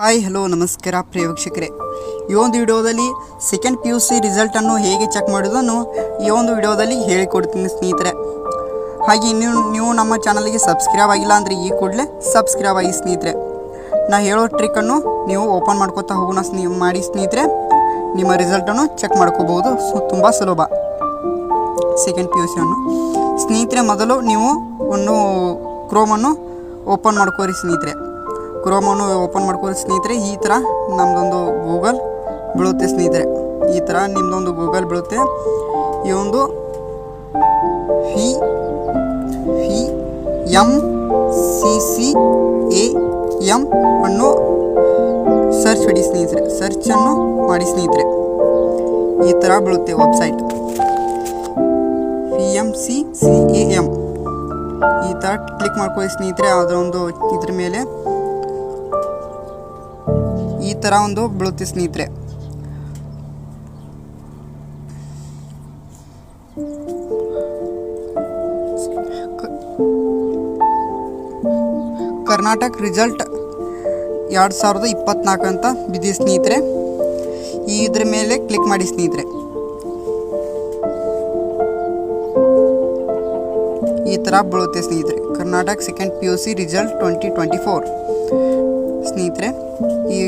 Hi hello ನಮಸ್ಕಾರ, ಪ್ರಿಯ ವೀಕ್ಷಕರೇ. ಈ ಒಂದು ವಿಡಿಯೋದಲ್ಲಿ ಸೆಕೆಂಡ್ ಪಿ ಯು ಸಿ ರಿಸಲ್ಟನ್ನು ಹೇಗೆ ಚೆಕ್ ಮಾಡೋದನ್ನು ಈ ಒಂದು ವಿಡಿಯೋದಲ್ಲಿ ಹೇಳಿಕೊಡ್ತೀನಿ ಸ್ನೇಹಿತರೆ. ಹಾಗೆ ನೀವು ನೀವು ನಮ್ಮ ಚಾನಲ್ಗೆ ಸಬ್ಸ್ಕ್ರೈಬ್ ಆಗಿಲ್ಲ ಅಂದರೆ ಈ ಕೂಡಲೇ ಸಬ್ಸ್ಕ್ರೈಬ್ ಆಗಿ ಸ್ನೇಹಿತರೆ. ನಾ ಹೇಳೋ ಟ್ರಿಕ್ಕನ್ನು ನೀವು ಓಪನ್ ಮಾಡ್ಕೋತಾ ಹೋಗೋಣ ಸ್ನೇಹಿ ಮಾಡಿ ಸ್ನೇಹಿತರೆ. ನಿಮ್ಮ ರಿಸಲ್ಟನ್ನು ಚೆಕ್ ಮಾಡ್ಕೋಬೋದು ಸೊ ತುಂಬ ಸುಲಭ. ಸೆಕೆಂಡ್ ಪಿ ಯು ಸಿಯನ್ನು ಸ್ನೇಹಿತರೆ, ಮೊದಲು ನೀವು ಒಂದು ಕ್ರೋಮನ್ನು ಓಪನ್ ಮಾಡ್ಕೋರಿ ಸ್ನೇಹಿತರೆ. ಕ್ರೋಮನ್ನು ಓಪನ್ ಮಾಡ್ಕೊಳ್ಳಿ ಸ್ನೇಹಿತರೆ, ಈ ಥರ ನಮ್ಮದೊಂದು ಗೂಗಲ್ ಬೀಳುತ್ತೆ ಸ್ನೇಹಿತರೆ. ಈ ಥರ ನಿಮ್ಮದೊಂದು ಗೂಗಲ್ ಬೀಳುತ್ತೆ. ಈ ಒಂದು P P M C C A M ಅನ್ನು ಸರ್ಚ್ ಮಾಡಿ ಸ್ನೇಹಿತರೆ. ಸರ್ಚನ್ನು ಮಾಡಿ ಸ್ನೇಹಿತರೆ. ಈ ಥರ ಬೀಳುತ್ತೆ website P M C C A M ಈ ಥರ ಕ್ಲಿಕ್ ಮಾಡ್ಕೊಳ್ಳಿ ಸ್ನೇಹಿತರೆ. ಅದರ ಒಂದು ಇದ್ರ ಮೇಲೆ ಈ ಥರ ಒಂದು ಬೀಳುತ್ತೆ ಸ್ನೇಹಿತರೆ. ಕರ್ನಾಟಕ ರಿಸಲ್ಟ್ ಎರಡು ಸಾವಿರದ ಇಪ್ಪತ್ನಾಲ್ಕು ಅಂತ ಬಿದ್ದಿ ಸ್ನೇಹಿತರೆ. ಇದ್ರ ಮೇಲೆ ಕ್ಲಿಕ್ ಮಾಡಿ ಸ್ನೇಹಿತರೆ. ಈ ಥರ ಬೀಳುತ್ತೆ ಸ್ನೇಹಿತರೆ. Karnataka second P U C result twenty twenty four ಸ್ನೇಹಿತರೆ ಈ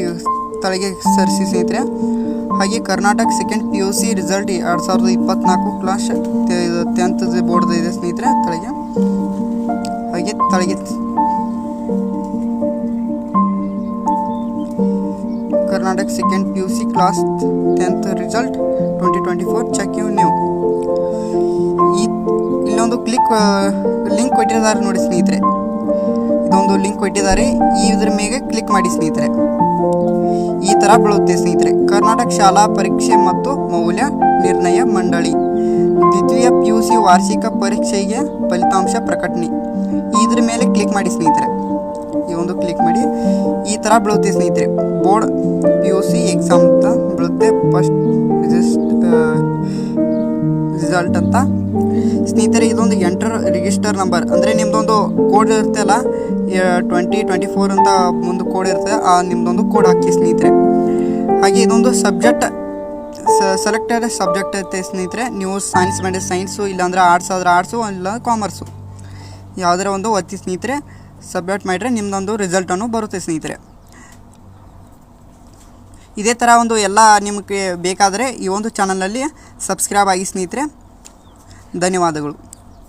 ತಳಗೆ ಸರಿಸಿ ಸ್ನೇಹಿತರೆ ಹಾಗೆ Karnataka second P U C result ಎರಡು ಸಾವಿರದ ಇಪ್ಪತ್ನಾಲ್ಕು ಕ್ಲಾಸ್ ಟೆಂತ್ ಬೋರ್ಡ್ ಇದೆ ಸ್ನೇಹಿತರೆ ತಳಗೆ ಹಾಗೆ ತಳಗೆ Karnataka second P U C class tenth result twenty twenty four check you new ಈ ಇಲ್ಲೊಂದು ಕ್ಲಿಕ್ ಲಿಂಕ್ ಕೊಟ್ಟಿದ್ದಾರೆ ನೋಡಿ ಸ್ನೇಹಿತರೆ. ಇದೊಂದು ಲಿಂಕ್ ಕೊಟ್ಟಿದ್ದಾರೆ. ಈ ಇದ್ರ ಮೇಲೆ ಕ್ಲಿಕ್ ಮಾಡಿ ಸ್ನೇಹಿತರೆ. ಈ ಥರ ಬೀಳುತ್ತೆ ಸ್ನೇಹಿತರೆ. ಕರ್ನಾಟಕ ಶಾಲಾ ಪರೀಕ್ಷೆ ಮತ್ತು ಮೌಲ್ಯ ನಿರ್ಣಯ ಮಂಡಳಿ. ದ್ವಿತೀಯ ಪಿ ಯು ಸಿ ವಾರ್ಷಿಕ ಪರೀಕ್ಷೆಗೆ ಫಲಿತಾಂಶ ಪ್ರಕಟಣೆ. ಇದ್ರ ಮೇಲೆ ಕ್ಲಿಕ್ ಮಾಡಿ ಸ್ನೇಹಿತರೆ. ಈ ಒಂದು ಕ್ಲಿಕ್ ಮಾಡಿ. ಈ ಥರ ಬೀಳುತ್ತೆ ಸ್ನೇಹಿತರೆ. Board P U C exam ಅಂತ ಬೀಳುತ್ತೆ. ಫಸ್ಟ್ ರಿಸಲ್ಟ್ ಅಂತ ಸ್ನೇಹಿತರೆ, ಇದೊಂದು ಎಂಟರ್ ರಿಜಿಸ್ಟರ್ ನಂಬರ್ ಅಂದರೆ ನಿಮ್ಮದೊಂದು ಕೋಡ್ ಇರುತ್ತೆ ಅಲ್ಲ? ಟ್ವೆಂಟಿ ಟ್ವೆಂಟಿ ಫೋರ್ ಅಂತ ಒಂದು ಕೋಡ್ ಇರುತ್ತೆ. ಆ ನಿಮ್ಮದೊಂದು ಕೋಡ್ ಹಾಕಿ ಸ್ನೇಹಿತರೆ. ಹಾಗೆ ಇದೊಂದು ಸಬ್ಜೆಕ್ಟ್ ಸೆಲೆಕ್ಟೆಡ್ ಸಬ್ಜೆಕ್ಟ್ ಇರುತ್ತೆ ಸ್ನೇಹಿತರೆ. ನೀವು ಸೈನ್ಸ್ ಮಾಡಿದ್ರೆ ಸೈನ್ಸು ಇಲ್ಲಾಂದರೆ ಆರ್ಟ್ಸ್ ಆದ್ರೆ ಆರ್ಟ್ಸು ಇಲ್ಲ ಕಾಮರ್ಸು ಯಾವುದರ ಒಂದು ಒತ್ತಿ ಸ್ನೇಹಿತರೆ. ಸಬ್ಮಿಟ್ ಮಾಡಿದ್ರೆ ನಿಮ್ಮದೊಂದು ರಿಸಲ್ಟನ್ನು ಬರುತ್ತೆ ಸ್ನೇಹಿತರೆ. ಇದೇ ಥರ ಒಂದು ಎಲ್ಲ ನಿಮಗೆ ಬೇಕಾದರೆ ಈ ಒಂದು ಚಾನಲಲ್ಲಿ ಸಬ್ಸ್ಕ್ರೈಬ್ ಆಗಿ ಸ್ನೇಹಿತರೆ. ಧನ್ಯವಾದಗಳು.